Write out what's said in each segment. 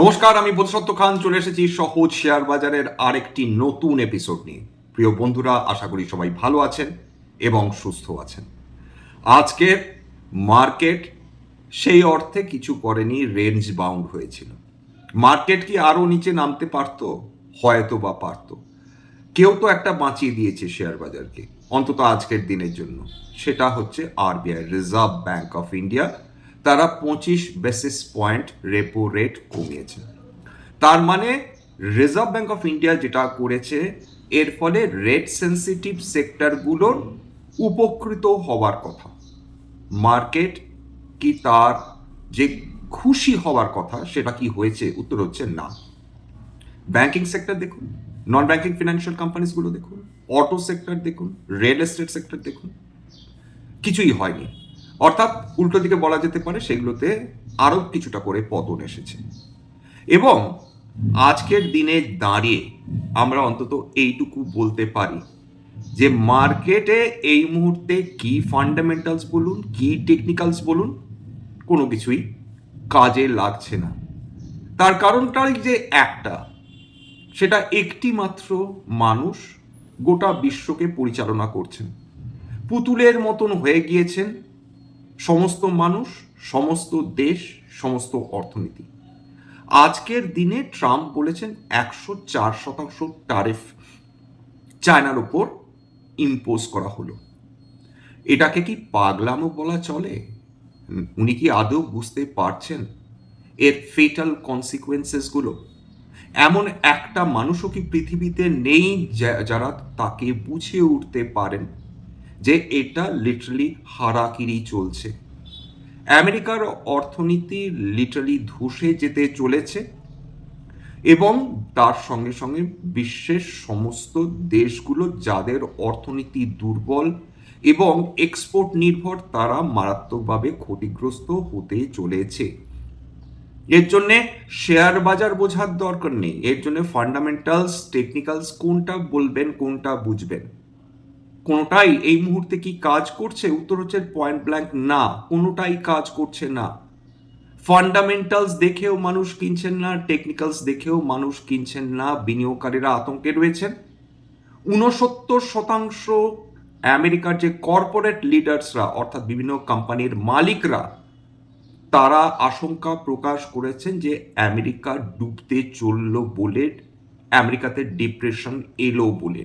নমস্কার, আমি বোধসত্ত্ব খান। চলে এসেছি সহজ শেয়ার বাজারের আরেকটি নতুন এপিসোড নিয়ে। প্রিয় বন্ধুরা, আশা করি সবাই ভালো আছেন এবং সুস্থ আছেন। আজকের মার্কেট সেই অর্থে কিছু করেনি রেঞ্জ বাউন্ড হয়েছিল। মার্কেট কি আরও নিচে নামতে পারতো? হয়তো বা পারতো। কেউ তো একটা বাঁচিয়ে দিয়েছে শেয়ার বাজারকে, অন্তত আজকের দিনের জন্য। সেটা হচ্ছে RBI Reserve Bank of India তারা পঁচিশ বেসিস পয়েন্ট রেপো রেট কমিয়েছে। তার মানে রিজার্ভ ব্যাঙ্ক অফ ইন্ডিয়া যেটা করেছে, এর ফলে রেট সেন্সিটিভ সেক্টরগুলোর উপকৃত হওয়ার কথা। মার্কেট কি তার যে খুশি হওয়ার কথা, সেটা কি হয়েছে? উত্তর হচ্ছে না। ব্যাংকিং সেক্টর দেখুন নন ব্যাংকিং ফিনান্সিয়াল কোম্পানিজগুলো দেখুন অটো সেক্টর দেখুন রিয়েল এস্টেট সেক্টর দেখুন, কিছুই হয়নি। অর্থাৎ উল্টো দিকে বলা যেতে পারে সেগুলোতে আরও কিছুটা করে পতন এসেছে। এবং আজকের দিনে দাঁড়িয়ে আমরা অন্তত এইটুকু বলতে পারি যে মার্কেটে এই মুহূর্তে কি ফান্ডামেন্টালস বলুন, কি টেকনিক্যালস বলুন, কোনো কিছুই কাজে লাগছে না। তার কারণটাই যে একটা, সেটা একটি মাত্র মানুষ গোটা বিশ্বকে পরিচালনা করছেন। পুতুলের মতন হয়ে গিয়েছেন সমস্ত মানুষ, সমস্ত দেশ, সমস্ত অর্থনীতি। আজকের দিনে ট্রাম্প বলেছেন একশো চার শতাংশ টারিফ চায়নার উপর ইম্পোজ করা হলো। এটাকে কি পাগলামো বলা চলে? উনি কি আদৌ বুঝতে পারছেন এর ফেটাল কনসিকুয়েন্সেসগুলো এমন একটা মানুষও কি পৃথিবীতে নেই যারা তাকে বুঝে উঠতে পারেন? যে এটা লিটারালি হারাকিরি চলছে। আমেরিকার অর্থনীতি লিটারালি ধসে যেতে চলেছে এবং তার সঙ্গে সঙ্গে বিশ্বের সমস্ত দেশগুলো যাদের অর্থনীতি দুর্বল এবং এক্সপোর্ট নির্ভর, তারা মারাত্মকভাবে ক্ষতিগ্রস্ত হতে চলেছে। এর জন্যে শেয়ার বাজার বোঝার দরকার নেই। এর জন্য ফান্ডামেন্টালস টেকনিক্যালস কোনটা বলবেন, কোনটা বুঝবেন? কোনোটাই এই মুহূর্তে কি কাজ করছে? উত্তর হচ্ছে পয়েন্ট ব্ল্যাঙ্ক না, কোনোটাই কাজ করছে না। ফান্ডামেন্টালস দেখেও মানুষ কিনছেন না টেকনিক্যালস দেখেও মানুষ কিনছেন না, বিনিয়োগকারীরা আতঙ্কে রয়েছেন। ঊনসত্তর শতাংশ আমেরিকার যে কর্পোরেট লিডার্সরা অর্থাৎ বিভিন্ন কোম্পানির মালিকরা, তারা আশঙ্কা প্রকাশ করেছেন যে আমেরিকা ডুবতে চলল বলে, আমেরিকাতে ডিপ্রেশন এলো বলে।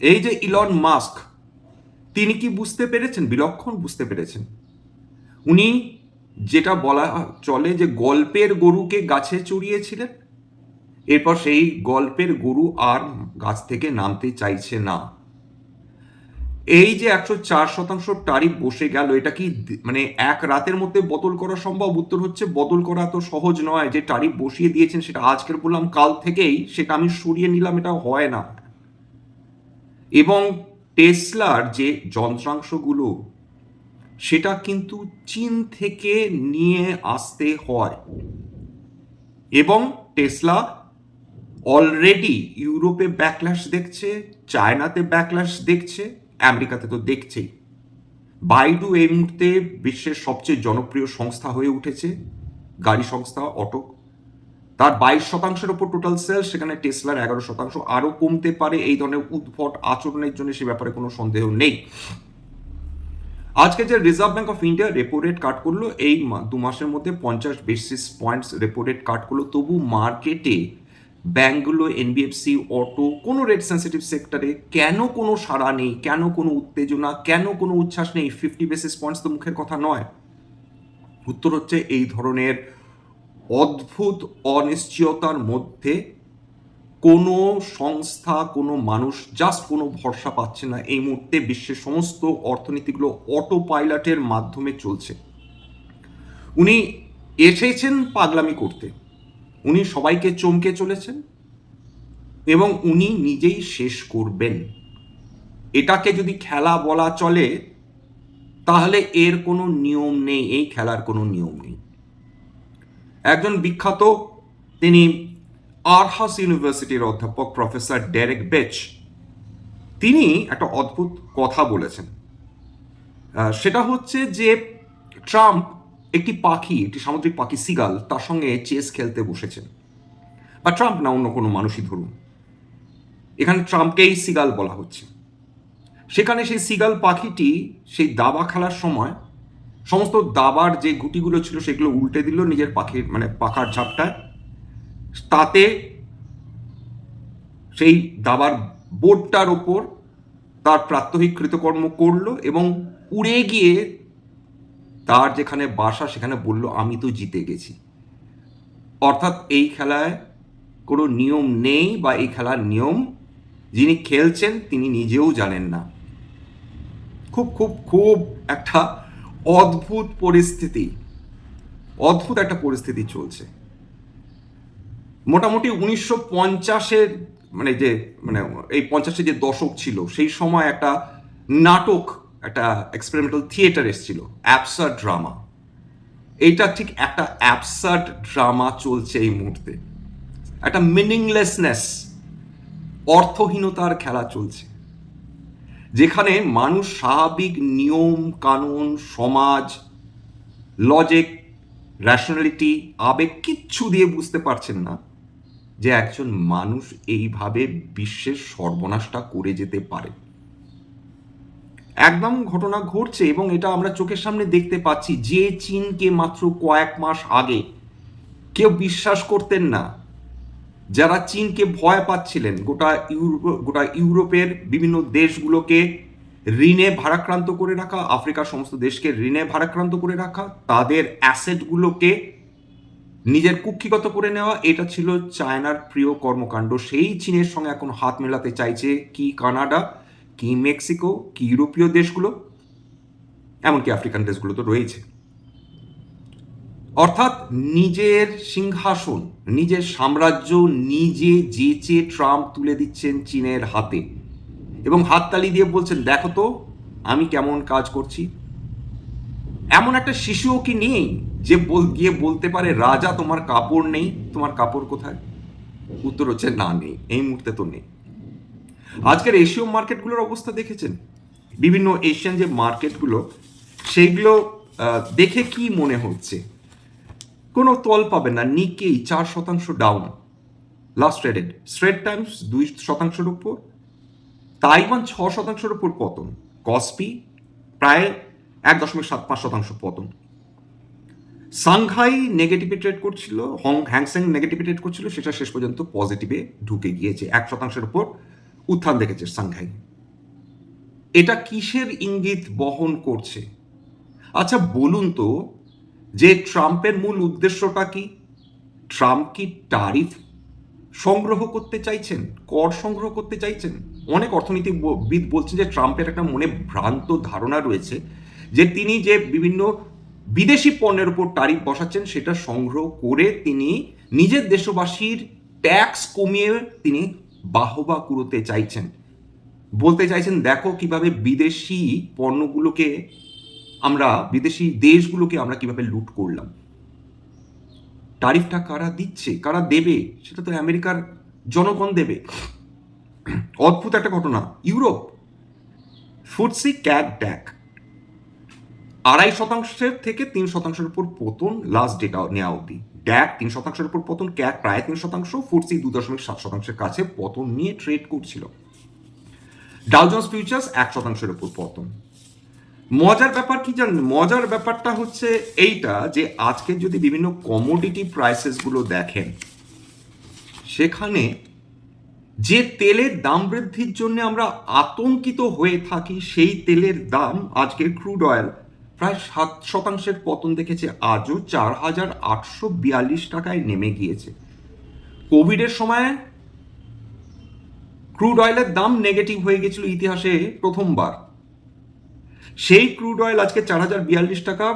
এই যে ইলন মাস্ক তিনি কি বুঝতে পেরেছেন? বিলক্ষণ বুঝতে পেরেছেন। উনি যেটা বলা চলে যে গল্পের গরুকে গাছে চড়িয়েছিলেন। এরপর সেই গল্পের গরু আর গাছ থেকে নামতে চাইছে না। এই যে একশো চার শতাংশ টারিফ বসে গেল, এটা কি মানে এক রাতের মধ্যে বদল করা সম্ভব? উত্তর হচ্ছে, বদল করা তো সহজ নয়। যে টারিফ বসিয়ে দিয়েছেন সেটা আজকের বললাম, কাল থেকেই সেটা আমি সরিয়ে নিলাম, এটা হয় না। এবং টেসলার যে যন্ত্রাংশগুলো, সেটা কিন্তু চীন থেকে নিয়ে আসতে হয়। এবং টেসলা অলরেডি ইউরোপে ব্যাকল্যাশ দেখছে, চায়নাতে ব্যাকল্যাশ দেখছে, আমেরিকাতে তো দেখছেই। বাইডু এই মুহূর্তে বিশ্বের সবচেয়ে জনপ্রিয় সংস্থা হয়ে উঠেছে, গাড়ি সংস্থা অটো। তার বাইশ শতাংশের ওপর টোটাল সেল সেখানে টেসলার এগারো শতাংশ আরও কমতে পারে। এই ধরনের উদ্ভট আচরণের জন্য সে ব্যাপারে কোনো সন্দেহ নেই। আজকে যে Reserve Bank of India repo rate cut করল, এই দু মাসের মধ্যে পঞ্চাশ basis points repo rate cut করল। তবু মার্কেটে ব্যাঙ্কগুলো এনবিএফসি অটো কোনো রেট সেন্সিটিভ সেক্টরে কেন কোনো সাড়া নেই? কেন কোনো উত্তেজনা? কেন কোনো উচ্ছ্বাস নেই? ফিফটি বেসিস পয়েন্টস তো মুখের কথা নয়। উত্তর হচ্ছে এই ধরনের অদ্ভুত অনিশ্চয়তার মধ্যে কোনো সংস্থা, কোনো মানুষ জাস্ট কোনো ভরসা পাচ্ছে না। এই মুহূর্তে বিশ্বের সমস্ত অর্থনীতিগুলো অটো পাইলটের মাধ্যমে চলছে। উনি এসেছেন পাগলামি করতে। উনি সবাইকে চমকে চলেছেন এবং উনি নিজেই শেষ করবেন। এটাকে যদি খেলা বলা চলে, তাহলে এর কোনো নিয়ম নেই, এই খেলার কোনো নিয়ম নেই। একজন বিখ্যাত তিনি আরহাস ইউনিভার্সিটির অধ্যাপক প্রফেসর ডেরেক বেচ। তিনি একটা অদ্ভুত কথা বলেছেন। সেটা হচ্ছে যে ট্রাম্প একটি পাখি, একটি সামুদ্রিক পাখি সিগাল, তার সঙ্গে চেস খেলতে বসেছেন। বা ট্রাম্প না, অন্য কোনো মানুষই ধরুন। এখানে ট্রাম্পকেই সিগাল বলা হচ্ছে। সেখানে সেই সিগাল পাখিটি সেই দাবা খেলার সময় সমস্ত দাবার যে গুটিগুলো ছিল সেগুলো উল্টে দিল নিজের পাখির মানে পাখার ঝাপটায়। তাতে সেই দাবার বোর্ডটার ওপর তার প্রাত্যহিক কৃতকর্ম করল এবং উড়ে গিয়ে তার যেখানে বাসা সেখানে বলল, আমি তো জিতে গেছি। অর্থাৎ এই খেলায় কোনো নিয়ম নেই বা এই খেলার নিয়ম যিনি খেলছেন তিনি নিজেও জানেন না। খুব খুব খুব একটা অদ্ভুত পরিস্থিতি। অদ্ভুত একটা পরিস্থিতি চলছে। মোটামুটি উনিশশো পঞ্চাশের মানে যে মানে এই পঞ্চাশের যে দশক ছিল, সেই সময় একটা নাটক, একটা এক্সপেরিমেন্টাল থিয়েটার এসেছিল অ্যাপসার ড্রামা এইটা ঠিক একটা অ্যাপসার্ড ড্রামা চলছে এই মুহূর্তে। একটা মিনিংলেসনেস অর্থহীনতার খেলা চলছে। যেখানে মানুষ স্বাভাবিক নিয়ম, কানুন, সমাজ লজিক র্যাশনালিটি আবেগ কিচ্ছু দিয়ে বুঝতে পারছেন না যে একজন মানুষ এইভাবে বিশ্বের সর্বনাশটা করে যেতে পারে। একদম ঘটনা ঘটছে এবং এটা আমরা চোখের সামনে দেখতে পাচ্ছি। যে চীনকে মাত্র কয়েক মাস আগে কেউ বিশ্বাস করতেন না যারা চীনকে ভয় পাচ্ছিলেন, গোটা ইউরোপ, গোটা ইউরোপের বিভিন্ন দেশগুলোকে ঋণে ভারাক্রান্ত করে রাখা, আফ্রিকার সমস্ত দেশকে ঋণে ভারাক্রান্ত করে রাখা, তাদের অ্যাসেটগুলোকে নিজের কুক্ষিগত করে নেওয়া, এটা ছিল চায়নার প্রিয় কর্মকাণ্ড। সেই চীনের সঙ্গে এখন হাত মেলাতে চাইছে কি কানাডা, কি মেক্সিকো, কি ইউরোপীয় দেশগুলো, এমনকি আফ্রিকান দেশগুলো তো রয়েছে। অর্থাৎ নিজের সিংহাসন, নিজের সাম্রাজ্য নিজে যেচে ট্রাম্প তুলে দিচ্ছেন চীনের হাতে। এবং হাততালি দিয়ে বলছেন, দেখো তো, আমি কেমন কাজ করছি। এমন একটা শিশুও কি নেই যে গিয়ে বলতে পারে, রাজা, তোমার কাপড় নেই, তোমার কাপড় কোথায়? উত্তর হচ্ছে, না, নেই, এই মুহূর্তে তো নেই। আজকের এশীয় মার্কেটগুলোর অবস্থা দেখেছেন? বিভিন্ন এশিয়ান যে মার্কেটগুলো সেইগুলো দেখে কি মনে হচ্ছে? কোনো তল পাবে না, নিকেই চার শতাংশ down last traded Straits Times দুই শতাংশের উপর। তাইওয়ান ছ শতাংশের উপর পতন কসপি প্রায় এক দশমিক সাত পাঁচ শতাংশ পতন। সাংহাই নেগেটিভে ট্রেড করছিল হং হ্যাংসেং নেগেটিভে ট্রেড করছিল, সেটা শেষ পর্যন্ত পজিটিভে ঢুকে গিয়েছে, এক শতাংশের উপর উত্থান দেখেছে সাংহাই এটা কিসের ইঙ্গিত বহন করছে? আচ্ছা বলুন তো যে ট্রাম্পের মূল উদ্দেশ্যটা কি? ট্রাম্প কি টারিফ সংগ্রহ করতে চাইছেন? কর সংগ্রহ করতে চাইছেন? অনেক অর্থনীতিবিদ বলছেন যে ট্রাম্পের একটা মনে ভ্রান্ত ধারণা রয়েছে যে তিনি যে বিভিন্ন বিদেশি পণ্যের উপর টারিফ বসাচ্ছেন সেটা সংগ্রহ করে তিনি নিজের দেশবাসীর ট্যাক্স কমিয়ে তিনি বাহবা কুড়োতে চাইছেন। বলতে চাইছেন, দেখো কীভাবে বিদেশি পণ্যগুলোকে আমরা বিদেশি দেশগুলোকে আমরা কীভাবে লুট করলাম? টারিফটা কারা দিচ্ছে? কারা দেবে? সেটা তো আমেরিকার জনগণ দেবে। অদ্ভুত একটা ঘটনা। ইউরোপ ফুটসি ক্যাট ড্যাক আড়াই শতাংশের থেকে তিন শতাংশের উপর পতন লাস্ট ডেটা নেওয়া অবধি। ড্যাক তিন শতাংশের উপর পতন ক্যাট প্রায় তিন শতাংশ ফুটসি দু দশমিক সাত শতাংশের কাছে পতন নিয়ে ট্রেড করছিল। ডাউজন্স ফিউচার্স এক শতাংশের উপর পতন। মজার ব্যাপার কি জানেন? মজার ব্যাপারটা হচ্ছে এইটা যে আজকে যদি বিভিন্ন কমোডিটি প্রাইসেসগুলো দেখেন, সেখানে যে তেলের দাম বৃদ্ধির জন্য আমরা আতঙ্কিত হয়ে থাকি, সেই তেলের দাম আজকের ক্রুড অয়েল প্রায় সাত শতাংশের পতন দেখেছে, আজও চার হাজার আটশো বিয়াল্লিশ টাকায় নেমে গিয়েছে। কোভিডের সময় ক্রুড অয়েলের দাম নেগেটিভ হয়ে গেছিল ইতিহাসে প্রথমবার। সেই ক্রুড অয়েল আজকে চার হাজার বিয়াল্লিশ টাকা।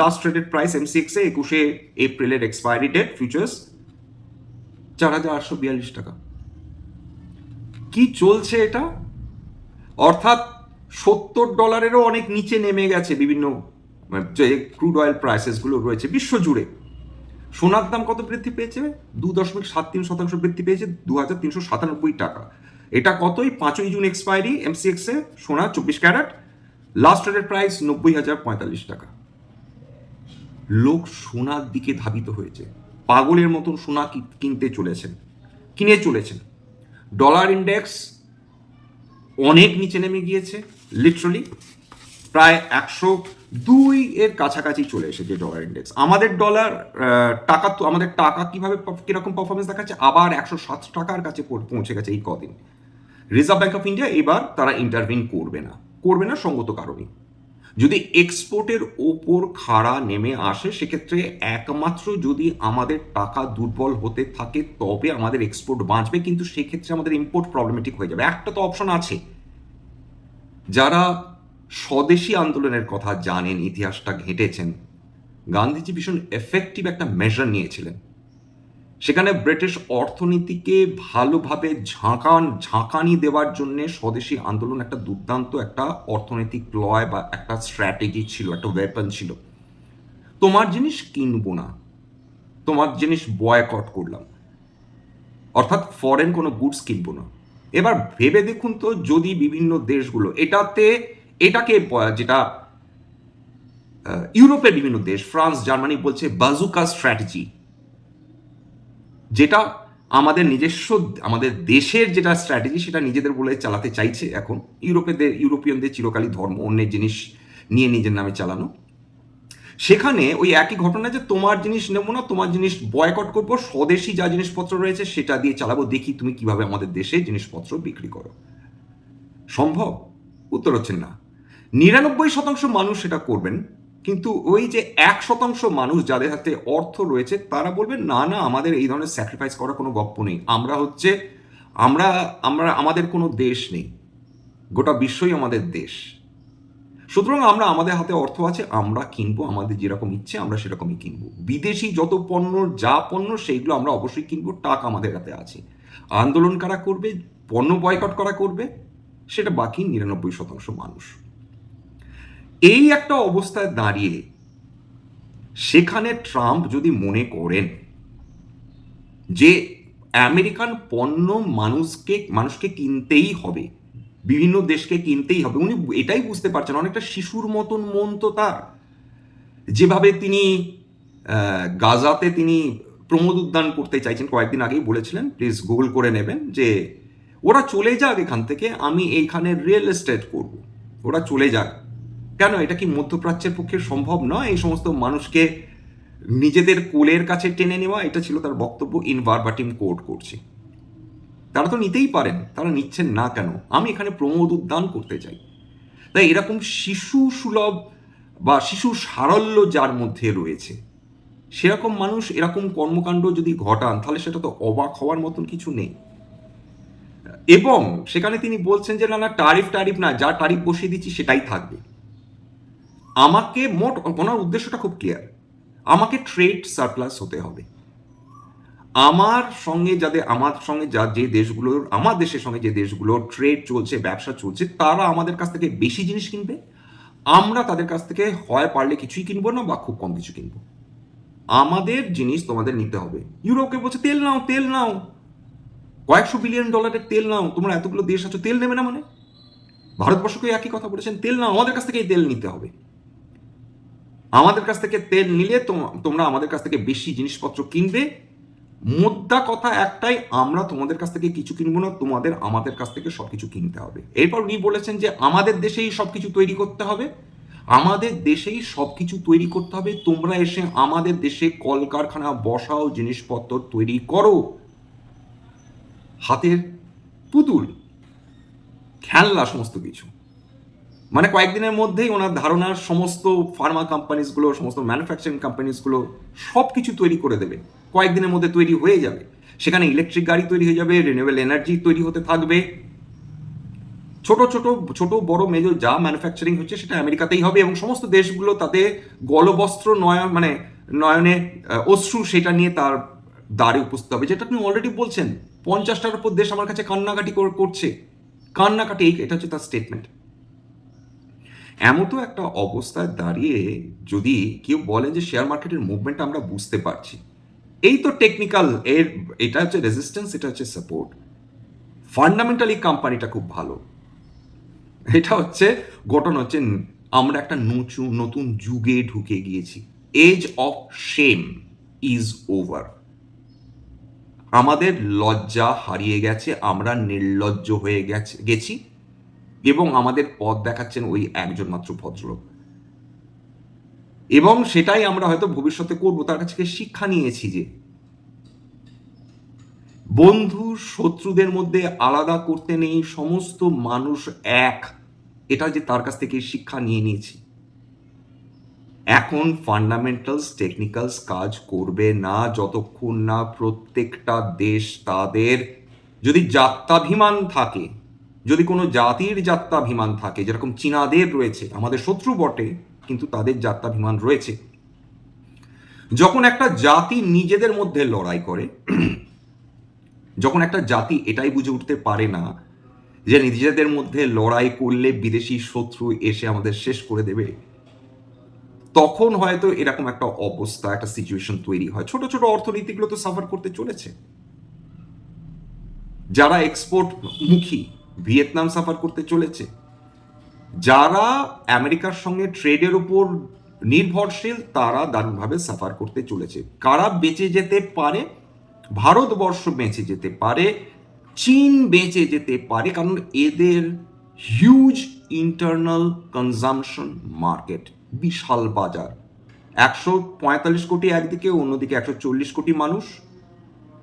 লাস্ট ট্রেডেড প্রাইস এমসিএক্সে একুশে এপ্রিলের এক্সপায়ারি ডেট ফিউচার্স চার হাজার আটশো বিয়াল্লিশ টাকা। কি চলছে এটা? অর্থাৎ সত্তর ডলারেরও অনেক নিচে নেমে গেছে বিভিন্ন, যে ক্রুড অয়েল প্রাইসেসগুলো রয়েছে বিশ্বজুড়ে। সোনার দাম কত বৃদ্ধি পেয়েছে? দু দশমিক সাত তিন শতাংশ বৃদ্ধি পেয়েছে দু হাজার তিনশো সাতানব্বই টাকা। এটা কতই? পাঁচই জুন এক্সপায়ারি এমসিএক্সে সোনা চব্বিশ ক্যারেট লাস্ট রেটের প্রাইস নব্বই হাজার পঁয়তাল্লিশ টাকা। লোক সোনার দিকে ধাবিত হয়েছে। পাগলের মতন সোনা কিনতে চলেছেন? কিনে চলেছেন। ডলার ইন্ডেক্স অনেক নিচে নেমে গিয়েছে লিটারালি প্রায় একশো দুই এর কাছাকাছি চলে এসেছে ডলার ইন্ডেক্স আমাদের ডলার টাকা তো, আমাদের টাকা কীভাবে কীরকম পারফরমেন্স দেখাচ্ছে? আবার একশো সাত টাকার কাছে পৌঁছে গেছে এই কদিন। রিজার্ভ ব্যাঙ্ক অফ ইন্ডিয়া এবার তারা ইন্টারভিন করবে না। করবে না সঙ্গত কারণে যদি এক্সপোর্টের ওপর খাড়া নেমে আসে, সেক্ষেত্রে একমাত্র যদি আমাদের টাকা দুর্বল হতে থাকে, তবে আমাদের এক্সপোর্ট বাঁচবে, কিন্তু সেক্ষেত্রে আমাদের ইম্পোর্ট প্রবলেমেটিক হয়ে যাবে। একটা তো অপশন আছে। যারা স্বদেশি আন্দোলনের কথা জানেন, ইতিহাসটা ঘেঁটেছেন, গান্ধীজি ভীষণ এফেক্টিভ একটা মেজার নিয়েছিলেন। সেখানে ব্রিটিশ অর্থনীতিকে ভালোভাবে ঝাঁকান, ঝাঁকানি দেওয়ার জন্য স্বদেশি আন্দোলন একটা দুর্দান্ত একটা অর্থনৈতিক লয় বা একটা স্ট্র্যাটেজি ছিল, একটা ওয়েপন ছিল। তোমার জিনিস কিনবো না, তোমার জিনিস বয়কট করলাম। অর্থাৎ ফরেন কোনো গুডস কিনবো না। এবার ভেবে দেখুন তো, যদি বিভিন্ন দেশগুলো, এটাতে, এটাকে যেটা ইউরোপের বিভিন্ন দেশ, ফ্রান্স, জার্মানি বলছে বাজুকা স্ট্র্যাটেজি যেটা আমাদের নিজস্ব, আমাদের দেশের যেটা স্ট্র্যাটেজি সেটা নিজেদের বলে চালাতে চাইছে এখন। ইউরোপেদের, ইউরোপিয়ানদের চিরকালই ধর্ম, অন্যের জিনিস নিয়ে নিজের নামে চালানো। সেখানে ওই একই ঘটনা যে তোমার জিনিস নেব না, তোমার জিনিস বয়কট করব, স্বদেশি যা জিনিসপত্র রয়েছে সেটা দিয়ে চালাবো, দেখি তুমি কীভাবে আমাদের দেশে জিনিসপত্র বিক্রি করো। সম্ভব? উত্তর হচ্ছে না। নিরানব্বই শতাংশ মানুষ সেটা করবেন। কিন্তু ওই যে এক শতাংশ মানুষ যাদের হাতে অর্থ রয়েছে, তারা বলবে, না না, আমাদের এই ধরনের স্যাক্রিফাইস করার কোনো গপ্প নেই। আমরা হচ্ছে, আমরা আমরা, আমাদের কোনো দেশ নেই। গোটা বিশ্বই আমাদের দেশ। সুতরাং আমরা আমাদের হাতে অর্থ আছে, আমরা কিনবো, আমাদের যেরকম ইচ্ছে, আমরা সেরকমই কিনবো। বিদেশি যত পণ্য, যা পণ্য, সেইগুলো আমরা অবশ্যই কিনবো, টাকা আমাদের হাতে আছে। আন্দোলন কারা করবে, পণ্য বয়কট করা করবে, সেটা বাকি নিরানব্বই শতাংশ মানুষ। এই একটা অবস্থায় দাঁড়িয়ে সেখানে ট্রাম্প যদি মনে করেন যে আমেরিকান পণ্য মানুষকে মানুষকে কিনতেই হবে, বিভিন্ন দেশকে কিনতেই হবে, উনি এটাই বুঝতে পারছেন, অনেকটা শিশুর মতন মন তো তার। যেভাবে তিনি গাজাতে তিনি প্রমোদ উদ্যান করতে চাইছেন, কয়েকদিন আগেই বলেছিলেন প্লিজ গুগল করে নেবেন যে ওরা চলে যাক এখান থেকে, আমি এইখানে রিয়েল এস্টেট করব। ওরা চলে যাক। কেন এটা কি মধ্যপ্রাচ্যের পক্ষে সম্ভব নয়? এই সমস্ত মানুষকে নিজেদের কোলের কাছে টেনে নেওয়া, এটা ছিল তার বক্তব্য ইন ভারবাটিম কোর্ট করছি। তারা তো নিতেই পারেন, তারা নিচ্ছেন না কেন? আমি এখানে প্রমোদ উদ্যান করতে চাই। তাই এরকম শিশু সুলভ বা শিশু সারল্য যার মধ্যে রয়েছে, সেরকম মানুষ এরকম কর্মকাণ্ড যদি ঘটান, তাহলে সেটা তো অবাক হওয়ার মতন কিছু নেই। এবং সেখানে তিনি বলছেন যে, না না টারিফ টারিফ না, যা টারিফ বসিয়ে দিচ্ছি সেটাই থাকবে। আমাকে মোট, ওনার উদ্দেশ্যটা খুব ক্লিয়ার আমাকে ট্রেড সারপ্লাস হতে হবে। আমার সঙ্গে যাদের, আমার সঙ্গে যা, যে দেশগুলোর, আমার দেশের সঙ্গে যে দেশগুলোর ট্রেড চলছে, ব্যবসা চলছে, তারা আমাদের কাছ থেকে বেশি জিনিস কিনবে। আমরা তাদের কাছ থেকে হয় পারলে কিছুই কিনবো না বা খুব কম কিছু কিনবো। আমাদের জিনিস তোমাদের নিতে হবে। ইউরোপকে বলছে, তেল নাও তেল নাও। কয়েকশো বিলিয়ন ডলারের তেল নাও। তোমরা এতগুলো দেশ আছো, তেল নেবে না মানে? ভারতবর্ষকে একই কথা বলেছেন, তেল নাও, আমাদের কাছ থেকে তেল নিতে হবে। আমাদের কাছ থেকে তেল নিলে তোম- তোমরা আমাদের কাছ থেকে বেশি জিনিসপত্র কিনবে। মোদ্দা কথা একটাই, আমরা তোমাদের কাছ থেকে কিছু কিনবো না, তোমাদের আমাদের কাছ থেকে সবকিছু কিনতে হবে। এরপর উনি বলেছেন যে, আমাদের দেশেই সবকিছু তৈরি করতে হবে। আমাদের দেশেই সবকিছু তৈরি করতে হবে। তোমরা এসে আমাদের দেশে কলকারখানা বসাও, জিনিসপত্র তৈরি করো। হাতের পুতুল, খেলনা, সমস্ত কিছু। মানে কয়েকদিনের মধ্যেই ওনার ধারণার সমস্ত ফার্মা কোম্পানিজগুলো সমস্ত ম্যানুফ্যাকচারিং কোম্পানিজগুলো সব কিছু তৈরি করে দেবে। কয়েকদিনের মধ্যে তৈরি হয়ে যাবে। সেখানে ইলেকট্রিক গাড়ি তৈরি হয়ে যাবে রিনিউয়েবল এনার্জি তৈরি হতে থাকবে। ছোট ছোট ছোট, বড় মেজর যা ম্যানুফ্যাকচারিং হচ্ছে সেটা আমেরিকাতেই হবে এবং সমস্ত দেশগুলো তাতে গলবস্ত্র নয়ন মানে নয়নে অশ্রু সেটা নিয়ে তার দ্বারে উপস্থিত হবে। যেটা আপনি অলরেডি বলছেন, পঞ্চাশটার উপর দেশ আমার কাছে কান্নাকাটি কর- করছে। কান্নাকাটি এটা হচ্ছে তার স্টেটমেন্ট এমতো একটা অবস্থায় দাঁড়িয়ে যদি কেউ বলে যে শেয়ার মার্কেটের মুভমেন্ট আমরা বুঝতে পারছি। এই তো টেকনিক্যাল এর, এটা হচ্ছে রেজিস্ট্যান্স এটা হচ্ছে সাপোর্ট ফান্ডামেন্টালি কোম্পানিটা খুব ভালো। এটা হচ্ছে ঘটনা হচ্ছে, আমরা একটা নচু, নতুন যুগে ঢুকে গিয়েছি। Age of shame is over আমাদের লজ্জা হারিয়ে গেছে, আমরা নির্লজ্জ হয়ে গেছে, গেছি। এবং আমাদের পথ দেখাচ্ছেন ওই একজন মাত্র ভদ্রলোক। এবং সেটাই আমরা হয়তো ভবিষ্যতে করব, তার কাছে থেকে শিক্ষা নিয়েছি যে বন্ধু শত্রুদের মধ্যে আলাদা করতে নেই, সমস্ত মানুষ এক। এটা যে তার কাছ থেকে শিক্ষা নিয়ে নিয়েছি। এখন ফান্ডামেন্টালস টেকনিক্যালস কাজ করবে না, যতক্ষণ না প্রত্যেকটা দেশ তাদের যদি যাত্রাভিমান থাকে যদি কোনো জাতির যাত্রাভিমান থাকে, যেরকম চীনাদের রয়েছে, আমাদের শত্রু বটে, কিন্তু তাদের যাত্রাভিমান রয়েছে। যখন একটা জাতি নিজেদের মধ্যে লড়াই করে, যখন একটা জাতি এটাই বুঝে উঠতে পারে না, যে নিজেদের মধ্যে লড়াই করলে বিদেশি শত্রু এসে আমাদের শেষ করে দেবে, তখন হয়তো এরকম একটা অবস্থা, একটা সিচুয়েশন তৈরি হয়। ছোট ছোট অর্থনীতিগুলো তো সাফার করতে চলেছে। যারা এক্সপোর্ট মুখী ভিয়েতনাম সাফার করতে চলেছে। যারা আমেরিকার সঙ্গে ট্রেডের উপর নির্ভরশীল, তারা দারুণভাবে সাফার করতে চলেছে। কারা বেঁচে যেতে পারে? ভারতবর্ষ বেঁচে যেতে পারে, চীন বেঁচে যেতে পারে, কারণ এদের হিউজ ইন্টারনাল কনজামশন মার্কেট বিশাল বাজার। একশো পঁয়তাল্লিশ কোটি একদিকে, অন্যদিকে একশো চল্লিশ কোটি মানুষ।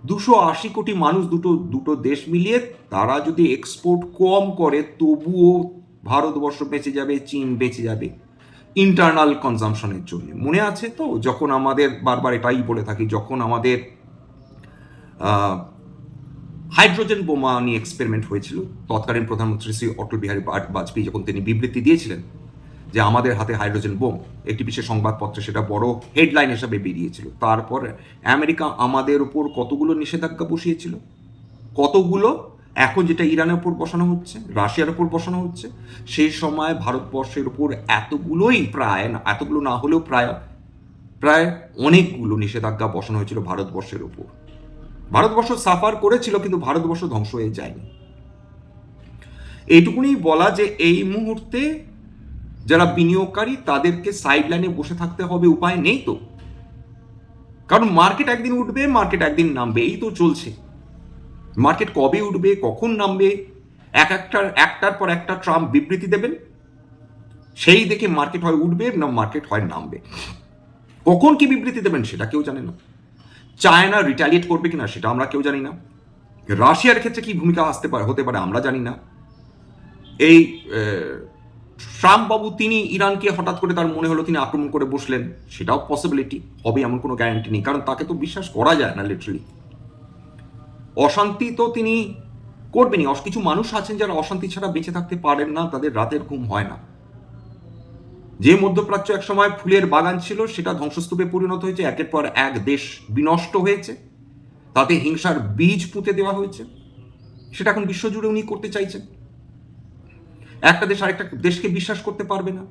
দুশো আশি কোটি মানুষ দুটো দুটো দেশ মিলিয়ে তারা যদি এক্সপোর্ট কম করে, তবুও ভারতবর্ষ বেঁচে যাবে, চীন বেঁচে যাবে ইন্টারনাল কনজামশনের জন্য। মনে আছে তো? যখন আমাদের, বারবার এটাই বলে থাকি, যখন আমাদের হাইড্রোজেন বোমা নিয়ে এক্সপেরিমেন্ট হয়েছিল, তৎকালীন প্রধানমন্ত্রী শ্রী অটল বিহারী বাজপেয়ী যখন তিনি বিবৃতি দিয়েছিলেন যে আমাদের হাতে হাইড্রোজেন বোম, একটি বিশেষ সংবাদপত্রে সেটা বড় হেডলাইন হিসাবে বেরিয়েছিল। তারপর আমেরিকা আমাদের উপর কতগুলো নিষেধাজ্ঞা বসিয়েছিল? কতগুলো? এখন যেটা ইরানের উপর বসানো হচ্ছে, রাশিয়ার উপর বসানো হচ্ছে, সেই সময় ভারতবর্ষের উপর এতগুলোই প্রায়, এতগুলো না হলেও প্রায় প্রায় অনেকগুলো নিষেধাজ্ঞা বসানো হয়েছিল ভারতবর্ষের উপর। ভারতবর্ষ সাফার করেছিল, কিন্তু ভারতবর্ষ ধ্বংস হয়ে যায়নি। এইটুকুনি বলা যে এই মুহূর্তে যারা বিনিয়োগকারী, তাদেরকে সাইড লাইনে বসে থাকতে হবে, উপায় নেই তো। কারণ মার্কেট একদিন উঠবে মার্কেট একদিন নামবে, এই তো চলছে। মার্কেট কবে উঠবে, কখন নামবে, এক একটার একটার পর একটা ট্রাম্প বিবৃতি দেবেন। সেই দেখে মার্কেট হয় উঠবে, না মার্কেট হয় নামবে। কখন কি বিবৃতি দেবেন সেটা কেউ জানে না। চায়না রিটালিয়েট করবে কিনা সেটা আমরা কেউ জানি না। রাশিয়ার ক্ষেত্রে কি ভূমিকা আসতে পারে, হতে পারে আমরা জানি না। এই ট্রাম্প বাবু তিনি ইরানকে হঠাৎ করে তার মনে হলো তিনি আক্রমণ করে বসলেন, সেটাও পসিবিলিটি হবে এমন কোনো গ্যারান্টি নেই, কারণ তাকে তো বিশ্বাস করা যায় না লিটারালি অশান্তি তো তিনি করবেনই। কিছু মানুষ আছেন যারা অশান্তি ছাড়া বেঁচে থাকতে পারেন না, তাদের রাতের ঘুম হয় না। যে মধ্যপ্রাচ্য এক সময় ফুলের বাগান ছিল, সেটা ধ্বংসস্তূপে পরিণত হয়েছে, একের পর এক দেশ বিনষ্ট হয়েছে। তাতে হিংসার বীজ পুঁতে দেওয়া হয়েছে। সেটা এখন বিশ্বজুড়ে উনি করতে চাইছেন। একটা দেশ আরেকটা দেশকে বিশ্বাস করতে পারবে না।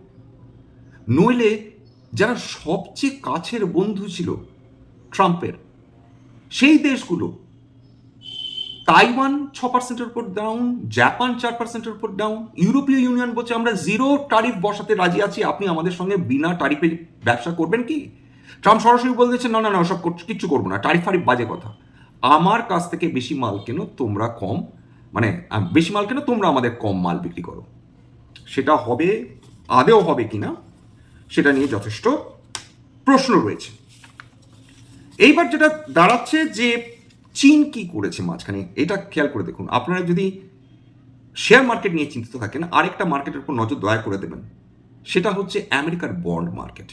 নইলে যারা সবচেয়ে কাছের বন্ধু ছিল ট্রাম্পের, সেই দেশগুলো, তাইওয়ান ছ পার্সেন্টের উপর ডাউন জাপান চার পার্সেন্টের উপর ডাউন ইউরোপীয় ইউনিয়ন বলছে আমরা জিরো টারিফ বসাতে রাজি আছি, আপনি আমাদের সঙ্গে বিনা টারিফে ব্যবসা করবেন কি? ট্রাম্প সরাসরি বলে দিচ্ছে না না না সব কিচ্ছু করব না টারিফ ফারিফ বাজে কথা। আমার কাছ থেকে বেশি মাল কেন, তোমরা কম মানে বেশি মাল কেন, তোমরা আমাদের কম মাল বিক্রি করো। সেটা হবে আদেও হবে কিনা, সেটা নিয়ে যথেষ্ট প্রশ্ন রয়েছে। এইবার যেটা দাঁড়াচ্ছে যে চীন কি করেছে মাঝখানে, এটা খেয়াল করে দেখুন। আপনারা যদি শেয়ার মার্কেট নিয়ে চিন্তিত থাকেন, আরেকটা মার্কেটের উপর নজর দয়া করে দেবেন, সেটা হচ্ছে আমেরিকার বন্ড মার্কেট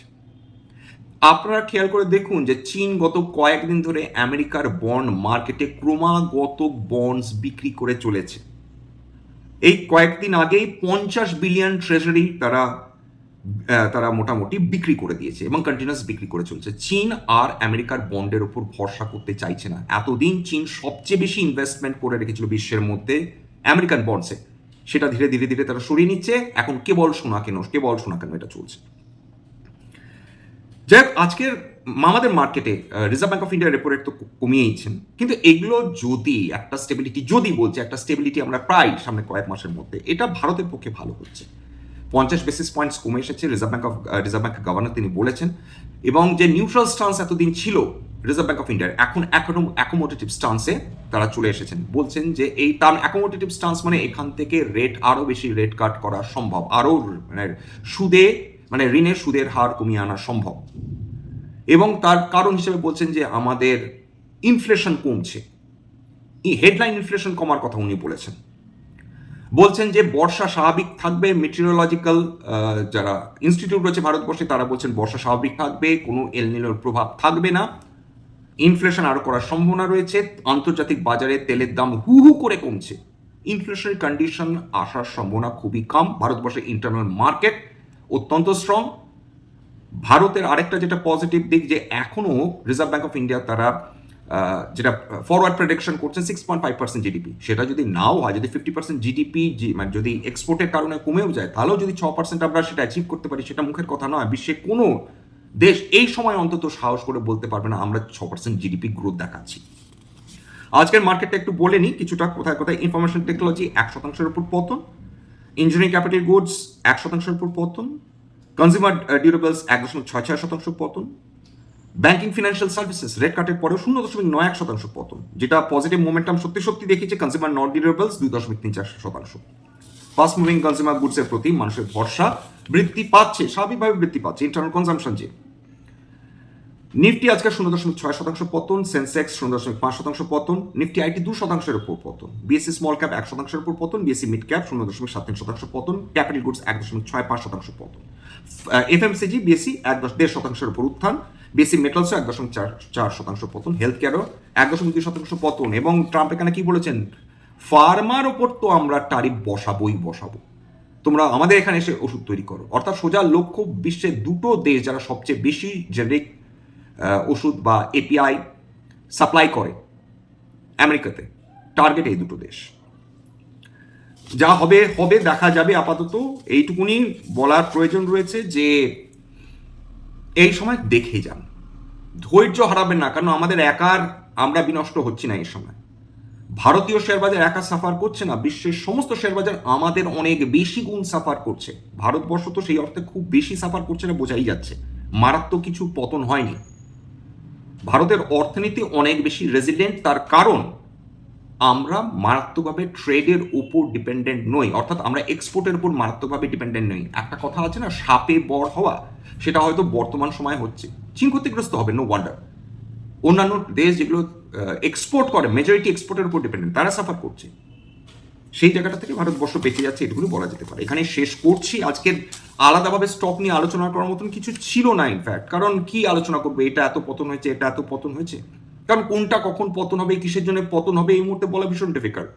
আপনারা খেয়াল করে দেখুন যে চীন গত কয়েকদিন ধরে আমেরিকার বন্ড মার্কেটে ক্রমাগত বন্ডস বিক্রি করে চলেছে। এই কয়েকদিন আগেই পঞ্চাশ বিলিয়ন ট্রেজারি তারা তারা মোটামুটি বিক্রি করে দিয়েছে এবং কন্টিনিউস বিক্রি করে চলছে। চীন আর আমেরিকার বন্ডের উপর ভরসা করতে চাইছে না। এতদিন চীন সবচেয়ে বেশি ইনভেস্টমেন্ট করে রেখেছিল বিশ্বের মধ্যে আমেরিকান বন্ডসে সেটা ধীরে ধীরে ধীরে তারা সরিয়ে নিচ্ছে। এখন কেবল সোনা কেন কেবল সোনা কেন এটা চলছে। যাই হোক, আজকের আমাদের মার্কেটে reserve bank of India repo rate তো কমিয়েইছেন। কিন্তু এগুলো যদি, একটা স্টেবিলিটি যদি বলছে, একটা স্টেবিলিটি আমরা প্রায় সামনে কয়েক মাসের মধ্যে, এটা ভারতের পক্ষে ভালো হচ্ছে। পঞ্চাশ বেসিস পয়েন্টস কমে এসেছে reserve bank of reserve bank governor তিনি বলেছেন। এবং যে নিউট্রাল স্টান্স এতদিন ছিল রিজার্ভ ব্যাঙ্ক অফ ইন্ডিয়ার এখন এখনও অ্যাকোমোডেটিভ স্টান্সে তারা চলে এসেছেন। বলছেন যে এই তার অ্যাকোমোডেটিভ স্টান্স মানে এখান থেকে রেট আরও বেশি রেট কাট করা সম্ভব আরও মানে সুদে মানে ঋণের সুদের হার কমিয়ে আনা সম্ভব। এবং তার কারণ হিসেবে বলছেন যে আমাদের ইনফ্লেশন কমছে। এই হেডলাইন ইনফ্লেশন কমার কথা উনি বলেছেন। বলছেন যে বর্ষা স্বাভাবিক থাকবে মেটেরিওলজিক্যাল যারা ইনস্টিটিউট রয়েছে ভারতবর্ষে, তারা বলছেন বর্ষা স্বাভাবিক থাকবে, কোনো এলনিলোর প্রভাব থাকবে না। ইনফ্লেশন আরও করার সম্ভাবনা রয়েছে, আন্তর্জাতিক বাজারে তেলের দাম হু হু করে কমছে। ইনফ্লেশনারি কন্ডিশন আসার সম্ভাবনা খুবই কম। ভারতবর্ষের ইন্টারনাল মার্কেট অত্যন্ত স্ট্রং ভারতের আরেকটা যেটা পজিটিভ দিক যে এখনও রিজার্ভ ব্যাঙ্ক অফ ইন্ডিয়া তারা যেটা ফরওয়ার্ড প্রেডিকশন করছে six point five percent GDP সেটা যদি নাও হয়, যদি ফিফটি পার্সেন্ট জিডিপি মানে যদি এক্সপোর্টের কারণে কমেও যায়, তাহলেও যদি ছ পার্সেন্ট আমরা সেটা অ্যাচিভ করতে পারি, সেটা মুখের কথা নয়। বিশ্বে কোনো দেশ এই সময় অন্তত সাহস করে বলতে পারবে না, আমরা ছ পার্সেন্ট জিডিপি গ্রোথ দেখাচ্ছি। আজকের মার্কেটটা একটু বলে নিই, কিছুটা কোথায় কোথায় ইনফরমেশন টেকনোলজি এক শতাংশের উপর পতন ইঞ্জিনিয়ারিং ক্যাপিটাল গুডস এক শতাংশের উপর পতন কনজিউমার ডিউরেবলস এক দশমিক ছয় ছয় শতাংশ পতন। ব্যাংকিং ফিনান্সিয়াল সার্ভিসেস রেড কার্ডের পরেও শূন্য দশমিক নয় এক শতাংশ পতন, যেটা পজিটিভ মোমেন্টাম সত্যি সত্যি দেখিয়েছে কনজিউমার নন ডিউরেবলস দুই দশমিক তিন চার শতাংশ। ফাস্ট মুভিং কনজিউমার গুডসের প্রতি মানুষের ভরসা বৃদ্ধি পাচ্ছে, স্বাভাবিকভাবে বৃদ্ধি পাচ্ছে ইন্টারনাল কনজামশন যে। নিফটি আজকে শূন্য দশমিক ছয় শতাংশ পতন, সেন্সেক্স শূন্য দশমিক পাঁচ শতাংশ পতন, নিফটি আইটি দু শতাংশের উপর পতন, বিএসসি স্মল ক্যাপ এক শতাংশের উপর পতন, বিএসসি মিড ক্যাপ শূন্য দশমিক সাত তিন শতাংশ পতন, ক্যাপিটাল গুডস এক দশমিক ছয় পাঁচ শতাংশ পতন। এফএমসিজি, বিএসসি এক দশ দেড় শতাংশের উপর উত্থান, বিএসসি মেটালসও এক দশমিক চার চার শতাংশ পতন হেলথ কেয়ারও এক দশমিক দুই শতাংশ পতন এবং ট্রাম্প এখানে কি বলেছেন? ফার্মার ওপর তো আমরা টারিফ বসাবোই বসাবো। তোমরা আমাদের এখানে এসে ওষুধ তৈরি করো। অর্থাৎ সোজা লক্ষ্য বিশ্বের দুটো দেশ যারা সবচেয়ে বেশি জেনেরিক ওষুধ বা এপিআই সাপ্লাই করে আমেরিকাতে টার্গেট এই দুটো দেশ। যা হবে হবে, দেখা যাবে আপাতত। এইটুকুনি বলার প্রয়োজন রয়েছে যে এই সময় দেখে যান। ধৈর্য হারাবেন না, কারণ আমাদের একার আমরা বিনষ্ট হচ্ছি না এই সময়। ভারতীয় শেয়ার বাজার একা সাফার করছে না, বিশ্বের সমস্ত শেয়ার বাজার আমাদের অনেক বেশি গুণ সাফার করছে। ভারতবর্ষ তো সেই অর্থে খুব বেশি সাফার করছে না, বোঝাই যাচ্ছে। মারাত্মক কিছু পতন হয়নি। ভারতের অর্থনীতি অনেক বেশি রেজিডেন্ট তার কারণ আমরা মারাত্মকভাবে ট্রেডের উপর ডিপেন্ডেন্ট নই। অর্থাৎ আমরা এক্সপোর্টের উপর মারাত্মকভাবে ডিপেন্ডেন্ট নই। একটা কথা আছে না, সাপে বড় হওয়া, সেটা হয়তো বর্তমান সময় হচ্ছে। চীন ক্ষতিগ্রস্ত হবে নো ওয়ান্ডার অন্যান্য দেশ যেগুলো এক্সপোর্ট করে মেজরিটি এক্সপোর্টের উপর ডিপেন্ডেন্ট তারা সাফার করছে। সেই জায়গাটা থেকে ভারতবর্ষ বেঁচে যাচ্ছে এটুকুনি বলা যেতে পারে। এখানে শেষ করছি। আজকের আলাদাভাবে স্টক নিয়ে আলোচনা করার মতন কিছু ছিল না ইনফ্যাক্ট কারণ কি আলোচনা করবে? এটা এত পতন হয়েছে, এটা এত পতন হয়েছে। কারণ কোনটা কখন পতন হবে, কিসের জন্য পতন হবে, এই মুহূর্তে বলা ভীষণ ডিফিকাল্ট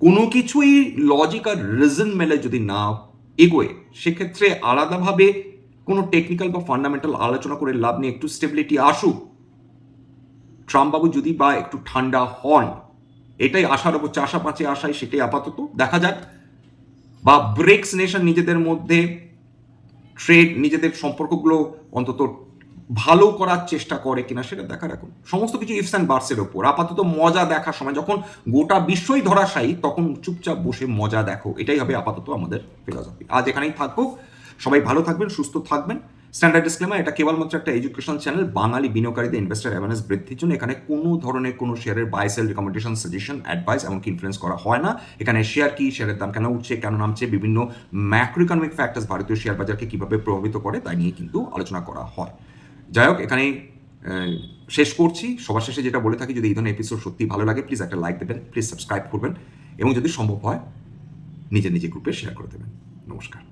কোনো কিছুই লজিক আর রিজন মেলে যদি না এগোয়, সেক্ষেত্রে আলাদাভাবে কোনো টেকনিক্যাল বা ফান্ডামেন্টাল আলোচনা করে লাভ নেই। একটু স্টেবিলিটি আসুক। ট্রাম্পবাবু যদি বা একটু ঠান্ডা হন এটাই আশার উপর চাষা পাঁচে আশায় সেটাই আপাতত। দেখা যাক। বা ব্রেক্স নেশন নিজেদের মধ্যে ট্রেড নিজেদের সম্পর্কগুলো অন্তত ভালো করার চেষ্টা করে কিনা সেটা দেখার এখন সমস্ত কিছু ইফস অ্যান্ড বার্সের ওপর আপাতত মজা দেখার সময়, যখন গোটা বিশ্বই ধরাশায়ী, তখন চুপচাপ বসে মজা দেখো। এটাই হবে আপাতত আমাদের ফিলসফি আজ এখানেই থাকব সবাই ভালো থাকবেন, সুস্থ থাকবেন। স্ট্যান্ডার্ড ডিসক্লেমার এটা কেবলমাত্র একটা এডুকেশন চ্যানেল বাঙালি বিনিয়োগকারীদের ইনভেস্টার অ্যাওয়ারনেস বৃদ্ধির জন্য এখানে কোনো ধরনের কোনো শেয়ারের buy sell recommendation suggestion advice এমনকি ইনফ্লুয়েন্স করা হয় না। এখানে শেয়ার কি শেয়ারের দাম কেন উঠছে, কেন নামছে, বিভিন্ন ম্যাক্রো ইকোনমিক ফ্যাক্টরস ভারতীয় শেয়ার বাজারকে কীভাবে প্রভাবিত করে তাই নিয়ে কিন্তু আলোচনা করা হয়। যাই হোক, এখানে শেষ করছি। সবার শেষে যেটা বলে থাকি, যদি এই ধরনের এপিসোড সত্যি ভালো লাগে প্লিজ একটা লাইক দেবেন প্লিজ সাবস্ক্রাইব করবেন এবং যদি সম্ভব হয় নিজের নিজের গ্রুপে শেয়ার করে দেবেন। নমস্কার।